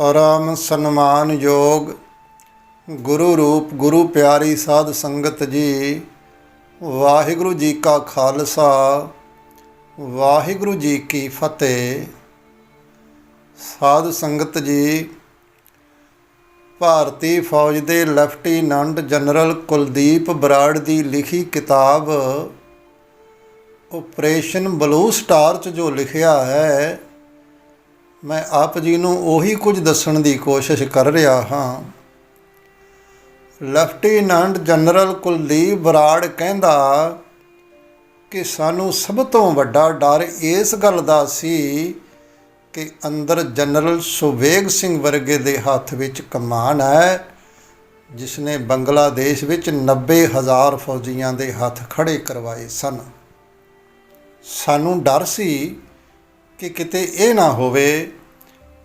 ਪਰਮ ਸਨਮਾਨਯੋਗ ਗੁਰੂ ਰੂਪ, ਗੁਰੂ ਪਿਆਰੀ ਸਾਧ ਸੰਗਤ ਜੀ, ਵਾਹਿਗੁਰੂ ਜੀ ਕਾ ਖਾਲਸਾ, ਵਾਹਿਗੁਰੂ ਜੀ ਕੀ ਫਤਿਹ। ਸਾਧ ਸੰਗਤ ਜੀ, ਭਾਰਤੀ ਫੌਜ ਦੇ ਲੈਫਟੀਨੈਂਟ ਜਨਰਲ ਕੁਲਦੀਪ ਬਰਾੜ ਦੀ ਲਿਖੀ ਕਿਤਾਬ ਆਪਰੇਸ਼ਨ ਬਲੂ ਸਟਾਰ 'ਚ ਜੋ ਲਿਖਿਆ ਹੈ ਮੈਂ ਆਪ ਜੀ ਨੂੰ ਉਹੀ ਕੁਝ ਦੱਸਣ ਦੀ ਕੋਸ਼ਿਸ਼ ਕਰ ਰਿਹਾ ਹਾਂ। ਲੈਫਟੀਨੈਂਟ ਜਨਰਲ ਕੁਲਦੀਪ ਬਰਾੜ ਕਹਿੰਦਾ ਕਿ ਸਾਨੂੰ ਸਭ ਤੋਂ ਵੱਡਾ ਡਰ ਇਸ ਗੱਲ ਦਾ ਸੀ ਕਿ ਅੰਦਰ ਜਨਰਲ ਸੁਵੇਗ ਸਿੰਘ ਵਰਗੇ ਦੇ ਹੱਥ ਵਿੱਚ ਕਮਾਨ ਹੈ ਜਿਸ ਨੇ ਬੰਗਲਾਦੇਸ਼ ਵਿੱਚ 90000 ਫੌਜੀਆਂ ਦੇ ਹੱਥ ਖੜੇ ਕਰਵਾਏ ਸਨ। ਸਾਨੂੰ ਡਰ ਸੀ ਕਿ ਕਿਤੇ ਇਹ ਨਾ ਹੋਵੇ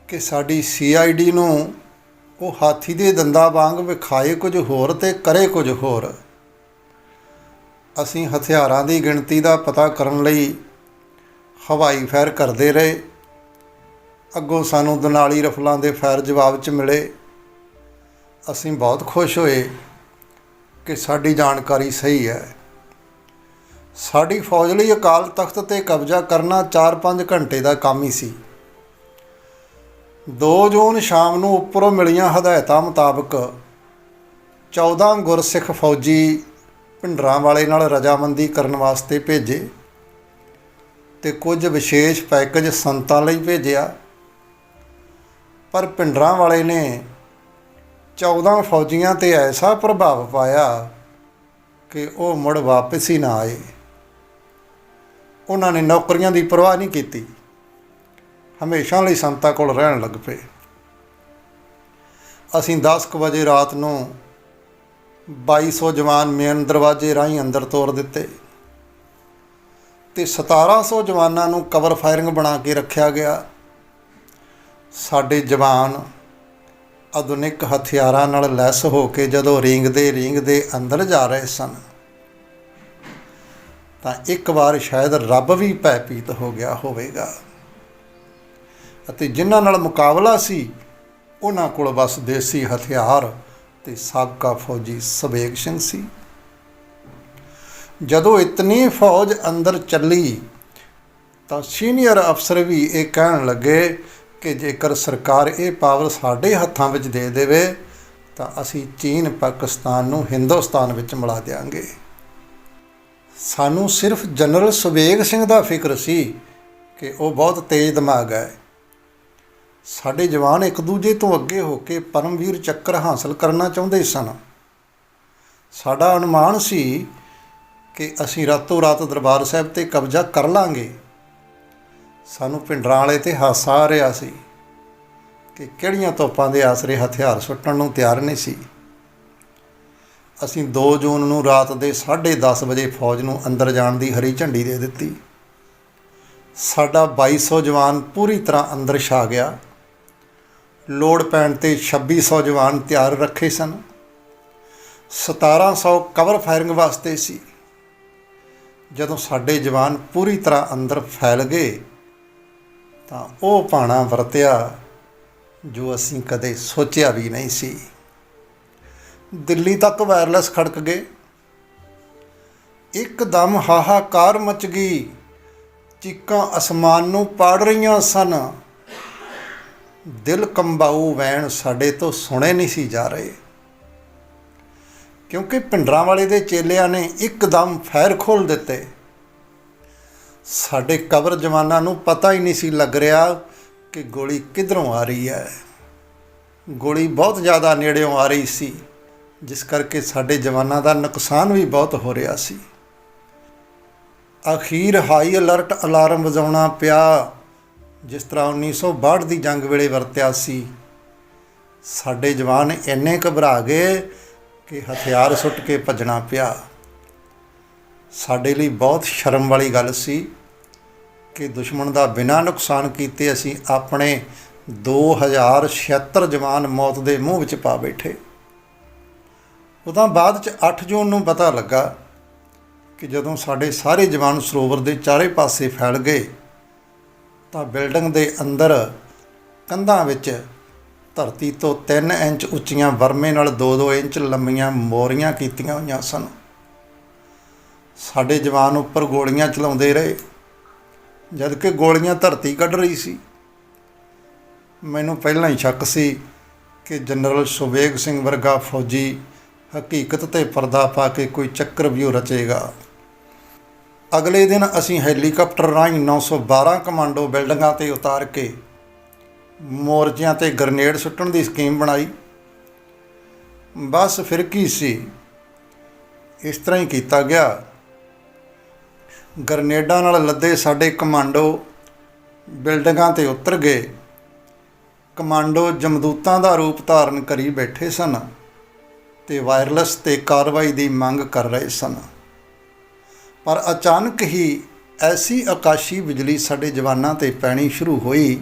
ਕਿ ਸਾਡੀ ਸੀਆਈਡੀ ਨੂੰ ਉਹ ਹਾਥੀ ਦੇ ਦੰਦਾਂ ਵਾਂਗ ਵਿਖਾਏ ਕੁਝ ਹੋਰ ਤੇ ਕਰੇ ਕੁਝ ਹੋਰ। ਅਸੀਂ ਹਥਿਆਰਾਂ ਦੀ ਗਿਣਤੀ ਦਾ ਪਤਾ ਕਰਨ ਲਈ ਹਵਾਈ ਫਾਇਰ ਕਰਦੇ ਰਹੇ। ਅੱਗੋਂ ਸਾਨੂੰ ਦਨਾਲੀ ਰਫਲਾਂ ਦੇ ਫਾਇਰ ਜਵਾਬ 'ਚ ਮਿਲੇ। ਅਸੀਂ ਬਹੁਤ ਖੁਸ਼ ਹੋਏ ਕਿ ਸਾਡੀ ਜਾਣਕਾਰੀ ਸਹੀ ਹੈ। ਸਾਡੀ ਫੌਜ ਲਈ ਅਕਾਲ ਤਖਤ ਤੇ ਕਬਜ਼ਾ ਕਰਨਾ 4-5 ਘੰਟੇ ਦਾ ਕੰਮ ਹੀ ਸੀ। 2 ਜੂਨ ਸ਼ਾਮ ਨੂੰ ਉੱਪਰੋਂ ਮਿਲੀਆਂ ਹਦਾਇਤਾਂ ਮੁਤਾਬਕ 14 ਗੁਰਸਿੱਖ ਫੌਜੀ ਭਿੰਡਰਾਂ ਵਾਲੇ ਨਾਲ ਰਜਾਮੰਦੀ ਕਰਨ ਵਾਸਤੇ ਭੇਜੇ ਤੇ ਕੁਝ ਵਿਸ਼ੇਸ਼ ਪੈਕੇਜ ਸੰਤਾਂ ਲਈ ਭੇਜਿਆ। ਪਰ ਭਿੰਡਰਾਂ ਵਾਲੇ ਨੇ 14 ਫੌਜੀਆਂ ਤੇ ਐਸਾ ਪ੍ਰਭਾਵ ਪਾਇਆ ਕਿ ਉਹ ਮੁੜ ਵਾਪਸ ਹੀ ਨਾ ਆਏ। ਉਹਨਾਂ ਨੇ ਨੌਕਰੀਆਂ ਦੀ ਪਰਵਾਹ ਨਹੀਂ ਕੀਤੀ। ਹਮੇਸ਼ਾ ਲਈ ਸੰਤਾਂ ਕੋਲ ਰਹਿਣ ਲੱਗ ਪਏ। ਅਸੀਂ 10 ਕੁ ਵਜੇ ਰਾਤ ਨੂੰ 2200 ਜਵਾਨ ਮੇਨ ਦਰਵਾਜ਼ੇ ਰਾਹੀਂ ਅੰਦਰ ਤੋਰ ਦਿੱਤੇ ਤੇ 1700 ਜਵਾਨਾਂ ਨੂੰ ਕਵਰ ਫਾਇਰਿੰਗ ਬਣਾ ਕੇ ਰੱਖਿਆ ਗਿਆ। ਸਾਡੇ ਜਵਾਨ ਆਧੁਨਿਕ ਹਥਿਆਰਾਂ ਨਾਲ ਲੈਸ ਹੋ ਕੇ ਜਦੋਂ ਰੀਂਗਦੇ ਰੀਂਗਦੇ ਅੰਦਰ ਜਾ ਰਹੇ ਸਨ ਤਾਂ ਇੱਕ ਵਾਰ ਸ਼ਾਇਦ ਰੱਬ ਵੀ ਭੈਪੀਤ ਹੋ ਗਿਆ ਹੋਵੇਗਾ। ਅਤੇ ਜਿਨ੍ਹਾਂ ਨਾਲ ਮੁਕਾਬਲਾ ਸੀ, ਉਹਨਾਂ ਕੋਲ ਬਸ ਦੇਸੀ ਹਥਿਆਰ ਤੇ ਸਾਬਕਾ ਫੌਜੀ ਸਵੇਗ ਸਿੰਘ ਸੀ। ਜਦੋਂ ਇਤਨੀ ਫੌਜ ਅੰਦਰ ਚੱਲੀ, ਤਾਂ ਸੀਨੀਅਰ ਅਫਸਰ ਵੀ ਇਹ ਕਹਿਣ ਲੱਗੇ ਕਿ ਜੇਕਰ ਸਰਕਾਰ ਇਹ ਪਾਵਰ ਸਾਡੇ ਹੱਥਾਂ ਵਿੱਚ ਦੇ ਦੇਵੇ, ਤਾਂ ਅਸੀਂ ਚੀਨ, ਪਾਕਿਸਤਾਨ ਨੂੰ ਹਿੰਦੁਸਤਾਨ ਵਿੱਚ ਮਿਲਾ ਦੇਵਾਂਗੇ ਸਾਨੂੰ ਸਿਰਫ ਜਨਰਲ ਸੁਵੇਗ ਸਿੰਘ ਦਾ ਫਿਕਰ ਸੀ ਕਿ ਉਹ ਬਹੁਤ ਤੇਜ਼ ਦਿਮਾਗ ਹੈ। ਸਾਡੇ ਜਵਾਨ ਇੱਕ ਦੂਜੇ ਤੋਂ ਅੱਗੇ ਹੋ ਕੇ ਪਰਮਵੀਰ ਚੱਕਰ ਹਾਸਲ ਕਰਨਾ ਚਾਹੁੰਦੇ ਸਨ। ਸਾਡਾ ਅਨੁਮਾਨ ਸੀ ਕਿ ਅਸੀਂ ਰਾਤੋਂ ਰਾਤ ਦਰਬਾਰ ਸਾਹਿਬ ਤੇ ਕਬਜ਼ਾ ਕਰ ਲਾਂਗੇ। ਸਾਨੂੰ ਪਿੰਡਰਾਂ ਵਾਲੇ ਤੇ ਹਾਸਾ ਆ ਰਿਹਾ ਸੀ ਕਿ ਕਿਹੜੀਆਂ ਤੋਪਾਂ ਦੇ ਆਸਰੇ ਹਥਿਆਰ ਸੁੱਟਣ ਨੂੰ ਤਿਆਰ ਨਹੀਂ ਸੀ। ਅਸੀਂ 2 ਜੂਨ ਨੂੰ ਰਾਤ ਦੇ 10:30 ਵਜੇ ਫੌਜ ਨੂੰ ਅੰਦਰ ਜਾਣ ਦੀ ਹਰੀ ਝੰਡੀ ਦੇ ਦਿੱਤੀ। ਸਾਡਾ 2200 ਜਵਾਨ ਪੂਰੀ ਤਰ੍ਹਾਂ ਅੰਦਰ ਛਾ ਗਿਆ। ਲੋੜ ਪੈਣ ਤੇ 2600 ਜਵਾਨ ਤਿਆਰ ਰੱਖੇ ਸਨ। 1700 ਕਵਰ ਫਾਇਰਿੰਗ ਵਾਸਤੇ ਸੀ। ਜਦੋਂ ਸਾਡੇ ਜਵਾਨ ਪੂਰੀ ਤਰ੍ਹਾਂ ਅੰਦਰ ਫੈਲ ਗਏ ਤਾਂ ਉਹ ਪਾਣਾ ਵਰਤਿਆ ਜੋ ਅਸੀਂ ਕਦੇ ਸੋਚਿਆ ਵੀ ਨਹੀਂ ਸੀ। ਦਿੱਲੀ ਤੱਕ ਵਾਇਰਲੈਸ ਖੜਕ ਗਏ। ਇੱਕਦਮ ਹਾਹਾਕਾਰ ਮਚ ਗਈ। ਚੀਕਾਂ ਅਸਮਾਨ ਨੂੰ ਪਾੜ ਰਹੀਆਂ ਸਨ। ਦਿਲ ਕੰਬਾਊ ਵੈਣ ਸਾਡੇ ਤੋਂ ਸੁਣੇ ਨਹੀਂ ਸੀ ਜਾ ਰਹੇ। ਕਿਉਂਕਿ ਪਿੰਡਰਾਂ ਵਾਲੇ ਦੇ ਚੇਲਿਆਂ ਨੇ ਇੱਕਦਮ ਫੈਰ ਖੋਲ ਦਿੱਤੇ। ਸਾਡੇ ਕਬਰ ਜਵਾਨਾਂ ਨੂੰ ਪਤਾ ਹੀ ਨਹੀਂ ਸੀ ਲੱਗ ਰਿਹਾ ਕਿ ਗੋਲੀ ਕਿੱਧਰੋਂ ਆ ਰਹੀ ਹੈ। ਗੋਲੀ ਬਹੁਤ ਜ਼ਿਆਦਾ ਨੇੜਿਓਂ ਆ ਰਹੀ ਸੀ। ਜਿਸ ਕਰਕੇ ਸਾਡੇ ਜਵਾਨਾਂ ਦਾ ਨੁਕਸਾਨ ਵੀ ਬਹੁਤ ਹੋ ਰਿਹਾ ਸੀ। ਅਖੀਰ ਹਾਈ ਅਲਰਟ ਅਲਾਰਮ ਵਜਾਉਣਾ ਪਿਆ, ਜਿਸ ਤਰ੍ਹਾਂ 1962 ਦੀ ਜੰਗ ਵੇਲੇ ਵਰਤਿਆ ਸੀ। ਸਾਡੇ ਜਵਾਨ ਇੰਨੇ ਘਬਰਾ ਗਏ ਕਿ ਹਥਿਆਰ ਸੁੱਟ ਕੇ ਭੱਜਣਾ ਪਿਆ। ਸਾਡੇ ਲਈ ਬਹੁਤ ਸ਼ਰਮ ਵਾਲੀ ਗੱਲ ਸੀ ਕਿ ਦੁਸ਼ਮਣ ਦਾ ਬਿਨਾਂ ਨੁਕਸਾਨ ਕੀਤੇ ਅਸੀਂ ਆਪਣੇ 2076 ਜਵਾਨ ਮੌਤ ਦੇ ਮੂੰਹ ਵਿੱਚ ਪਾ ਬੈਠੇ। ਉਦੋਂ ਬਾਅਦ ਚ 8 ਜੂਨ ਨੂੰ ਪਤਾ ਲੱਗਾ ਕਿ ਜਦੋਂ ਸਾਡੇ ਸਾਰੇ ਜਵਾਨ ਸਰੋਵਰ ਦੇ ਚਾਰੇ ਪਾਸੇ ਫੈਲ ਗਏ, ਤਾਂ ਬਿਲਡਿੰਗ ਦੇ ਅੰਦਰ ਕੰਧਾਂ ਵਿੱਚ ਧਰਤੀ ਤੋਂ 3 ਇੰਚ ਉੱਚੀਆਂ ਵਰਮੇ ਨਾਲ 2-2 ਇੰਚ ਲੰਮੀਆਂ ਮੋਰੀਆਂ ਕੀਤੀਆਂ ਹੋਈਆਂ ਸਨ। ਸਾਡੇ ਜਵਾਨ ਉੱਪਰ ਗੋਲੀਆਂ ਚਲਾਉਂਦੇ ਰਹੇ ਜਦ ਕਿ ਗੋਲੀਆਂ ਧਰਤੀ ਕੱਢ ਰਹੀ ਸੀ। ਮੈਨੂੰ ਪਹਿਲਾਂ ਹੀ ਸ਼ੱਕ ਸੀ ਕਿ ਜਨਰਲ ਸੁਬੇਗ ਸਿੰਘ ਵਰਗਾ ਫੌਜੀ ਹਕੀਕਤ ਤੇ ਪਰਦਾ ਪਾ ਕੇ ਕੋਈ ਚੱਕਰ ਚੱਕਰਵਿਊਹ ਰਚੇਗਾ। ਅਗਲੇ ਦਿਨ ਅਸੀਂ ਹੈਲੀਕਾਪਟਰ ਰਾਹੀਂ 912 ਕਮਾਂਡੋ ਬਿਲਡਿੰਗਾਂ ਤੇ ਉਤਾਰ ਕੇ ਮੋਰਚਿਆਂ ਤੇ ਗ੍ਰਨੇਡ ਸੁੱਟਣ ਦੀ ਸਕੀਮ ਬਣਾਈ। ਬਸ ਫਿਰ ਕੀ ਸੀ? ਇਸ ਤਰ੍ਹਾਂ ਹੀ ਕੀਤਾ ਗਿਆ। ਗ੍ਰਨੇਡਾਂ ਨਾਲ ਲੱਦੇ ਸਾਡੇ ਕਮਾਂਡੋ ਬਿਲਡਿੰਗਾਂ ਤੇ ਉਤਰ ਗਏ। ਕਮਾਂਡੋ ਜਮਦੂਤਾਂ ਦਾ ਰੂਪ ਧਾਰਨ ਕਰੀ ਬੈਠੇ ਸਨ। ਤੇ ਵਾਇਰਲੈਸ ਤੇ ਕਾਰਵਾਈ ਦੀ ਮੰਗ ਕਰ ਰਹੇ ਸਨ। ਪਰ ਅਚਾਨਕ ਹੀ ਐਸੀ ਆਕਾਸ਼ੀ ਬਿਜਲੀ ਸਾਡੇ ਜਵਾਨਾਂ ਤੇ ਪੈਣੀ ਸ਼ੁਰੂ ਹੋਈ।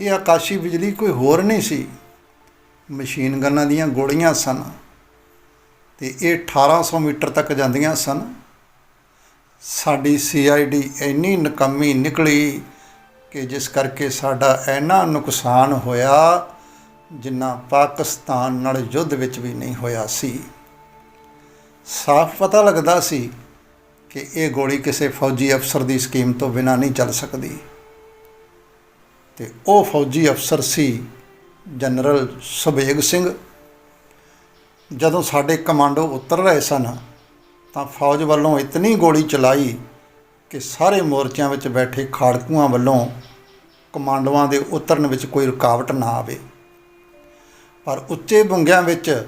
ਇਹ ਆਕਾਸ਼ੀ ਬਿਜਲੀ ਕੋਈ ਹੋਰ ਨਹੀਂ ਸੀ। ਮਸ਼ੀਨ ਗਨਾਂ ਦੀਆਂ ਗੋਲੀਆਂ ਸਨ ਤੇ ਇਹ 1800 ਮੀਟਰ ਤੱਕ ਜਾਂਦੀਆਂ ਸਨ। ਸਾਡੀ ਸੀਆਈਡੀ ਇੰਨੀ ਨਕਮੀ ਨਿਕਲੀ ਕਿ ਜਿਸ ਕਰਕੇ ਸਾਡਾ ਇੰਨਾ ਨੁਕਸਾਨ ਹੋਇਆ ਜਿੰਨਾ ਪਾਕਿਸਤਾਨ ਨਾਲ ਯੁੱਧ ਵਿੱਚ ਵੀ ਨਹੀਂ ਹੋਇਆ ਸੀ। ਸਾਫ਼ ਪਤਾ ਲੱਗਦਾ ਸੀ ਕਿ ਇਹ ਗੋਲੀ ਕਿਸੇ ਫੌਜੀ ਅਫਸਰ ਦੀ ਸਕੀਮ ਤੋਂ ਬਿਨਾਂ ਨਹੀਂ ਚੱਲ ਸਕਦੀ। ਤੇ ਉਹ ਫੌਜੀ ਅਫਸਰ ਸੀ ਜਨਰਲ ਸੁਬੇਗ ਸਿੰਘ। ਜਦੋਂ ਸਾਡੇ ਕਮਾਂਡੋ ਉਤਰ ਰਹੇ ਸਨ, ਤਾਂ ਫੌਜ ਵੱਲੋਂ ਇਤਨੀ ਗੋਲੀ ਚਲਾਈ ਕਿ ਸਾਰੇ ਮੋਰਚਿਆਂ ਵਿੱਚ ਬੈਠੇ ਖਾੜਕੂਆਂ ਵੱਲੋਂ ਕਮਾਂਡੋਆਂ ਦੇ ਉਤਰਨ ਵਿੱਚ ਕੋਈ ਰੁਕਾਵਟ ਨਾ ਆਵੇ। ਪਰ ਉੱਚੇ ਬੁੰਗਿਆਂ ਵਿੱਚ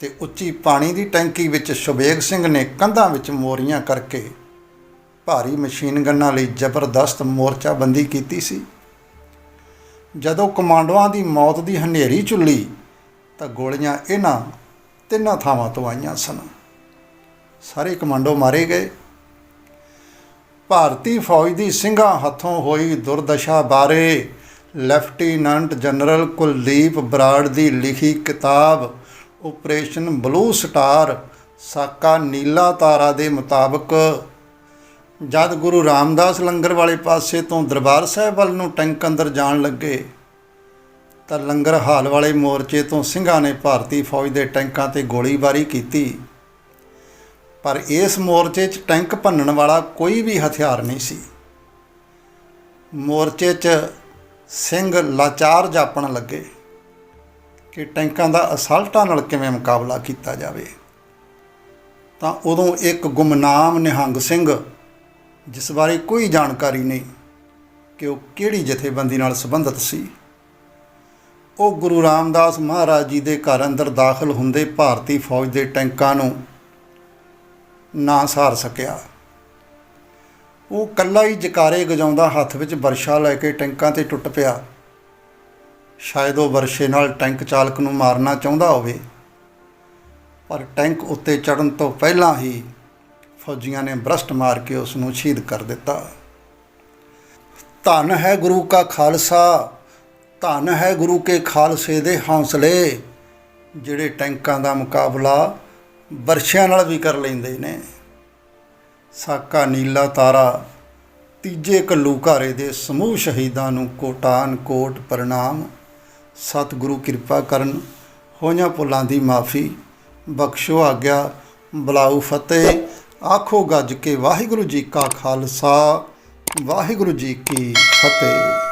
ਤੇ ਉੱਚੀ ਪਾਣੀ ਦੀ ਟੈਂਕੀ ਵਿੱਚ ਸ਼ੁਬੇਗ ਸਿੰਘ ਨੇ ਕੰਧਾਂ ਵਿੱਚ ਮੋਰੀਆਂ ਕਰਕੇ ਭਾਰੀ ਮਸ਼ੀਨ ਗੰਨਾਂ ਲਈ ਜ਼ਬਰਦਸਤ ਮੋਰਚਾਬੰਦੀ ਕੀਤੀ ਸੀ। ਜਦੋਂ ਕਮਾਂਡੋਆਂ ਦੀ ਮੌਤ ਦੀ ਹਨੇਰੀ ਚੁੱਲੀ ਤਾਂ ਗੋਲੀਆਂ ਇਹਨਾਂ ਤਿੰਨਾਂ ਥਾਵਾਂ ਤੋਂ ਆਈਆਂ ਸਨ। ਸਾਰੇ ਕਮਾਂਡੋ ਮਾਰੇ ਗਏ। ਭਾਰਤੀ ਫੌਜ ਦੀ ਸਿੰਘਾਂ ਹੱਥੋਂ ਹੋਈ ਦੁਰਦਸ਼ਾ ਬਾਰੇ ਲੈਫਟੀਨੈਂਟ ਜਨਰਲ ਕੁਲਦੀਪ ਬਰਾੜ ਦੀ ਲਿਖੀ ਕਿਤਾਬ ਆਪਰੇਸ਼ਨ ਬਲੂ ਸਟਾਰ ਸਾਕਾ ਨੀਲਾ ਤਾਰਾ ਦੇ ਮੁਤਾਬਕ ਜਦ ਗੁਰੂ ਰਾਮਦਾਸ ਲੰਗਰ ਵਾਲੇ ਪਾਸੇ ਤੋਂ ਦਰਬਾਰ ਸਾਹਿਬ ਵੱਲ ਨੂੰ ਟੈਂਕ ਅੰਦਰ ਜਾਣ ਲੱਗੇ ਤਾਂ ਲੰਗਰ ਹਾਲ ਵਾਲੇ ਮੋਰਚੇ ਤੋਂ ਸਿੰਘਾਂ ਨੇ ਭਾਰਤੀ ਫੌਜ ਦੇ ਟੈਂਕਾਂ ਤੇ ਗੋਲੀਬਾਰੀ ਕੀਤੀ। ਪਰ ਇਸ ਮੋਰਚੇ 'ਚ ਟੈਂਕ ਭੰਨਣ ਵਾਲਾ ਕੋਈ ਵੀ ਹਥਿਆਰ ਨਹੀਂ ਸੀ। ਮੋਰਚੇ 'ਚ ਸਿੰਘ ਲਾਚਾਰ ਜਾਪਣ ਲੱਗੇ ਕਿ ਟੈਂਕਾਂ ਦਾ ਅਸਲਟਾਂ ਨਾਲ ਕਿਵੇਂ ਮੁਕਾਬਲਾ ਕੀਤਾ ਜਾਵੇ। ਤਾਂ ਉਦੋਂ ਇੱਕ ਗੁਮਨਾਮ ਨਿਹੰਗ ਸਿੰਘ, ਜਿਸ ਬਾਰੇ ਕੋਈ ਜਾਣਕਾਰੀ ਨਹੀਂ, ਕਿ ਉਹ ਕਿਹੜੀ ਜਥੇਬੰਦੀ ਨਾਲ ਸੰਬੰਧਿਤ ਸੀ। ਉਹ ਗੁਰੂ ਰਾਮਦਾਸ ਮਹਾਰਾਜ ਜੀ ਦੇ ਘਰ ਅੰਦਰ ਦਾਖਲ ਹੁੰਦੇ ਭਾਰਤੀ ਫੌਜ ਦੇ ਟੈਂਕਾਂ ਨੂੰ ਨਾ ਸਾਰ ਸਕਿਆ। ਉਹ ਕੱਲਾ ਹੀ ਜਕਾਰੇ ਗਜਾਉਂਦਾ ਹੱਥ ਵਿੱਚ ਵਰਸ਼ਾ ਲੈ ਕੇ ਟੈਂਕਾਂ ਤੇ ਟੁੱਟ ਪਿਆ। ਸ਼ਾਇਦ ਉਹ ਵਰਸ਼ੇ ਨਾਲ ਟੈਂਕ ਚਾਲਕ ਨੂੰ ਮਾਰਨਾ ਚਾਹੁੰਦਾ ਹੋਵੇ। ਪਰ ਟੈਂਕ ਉੱਤੇ ਚੜਨ ਤੋਂ ਪਹਿਲਾਂ ਹੀ ਫੌਜੀਆਂ ਨੇ ਬ੍ਰਸ਼ਟ ਮਾਰ ਕੇ ਉਸ ਨੂੰ ਸ਼ਹੀਦ ਕਰ ਦਿੱਤਾ। ਧਨ ਹੈ ਗੁਰੂ ਕਾ ਖਾਲਸਾ, ਧੰਨ ਹੈ ਗੁਰੂ ਕੇ ਖਾਲਸੇ ਦੇ ਹੌਸਲੇ, ਜਿਹੜੇ ਟੈਂਕਾਂ ਦਾ ਮੁਕਾਬਲਾ ਵਰਸ਼ਿਆਂ ਨਾਲ ਵੀ ਕਰ ਲੈਂਦੇ ਨੇ। ਸਾਕਾ ਨੀਲਾ ਤਾਰਾ, ਤੀਜੇ ਘੱਲੂਘਾਰੇ ਦੇ ਸਮੂਹ ਸ਼ਹੀਦਾਂ ਨੂੰ ਕੋਟਾਨ ਕੋਟ ਪ੍ਰਣਾਮ। ਸਤਿਗੁਰੂ ਕਿਰਪਾ ਕਰਨ ਹੋਈਆਂ ਭੁੱਲਾਂ ਦੀ ਮਾਫੀ। ਬਖਸ਼ੋ ਆਗਿਆ ਬਲਾਉ ਫਤਿਹ, ਆਖੋ ਗੱਜ ਕੇ ਵਾਹਿਗੁਰੂ ਜੀ ਕਾ ਖਾਲਸਾ, ਵਾਹਿਗੁਰੂ ਜੀ ਕੀ ਫਤਿਹ।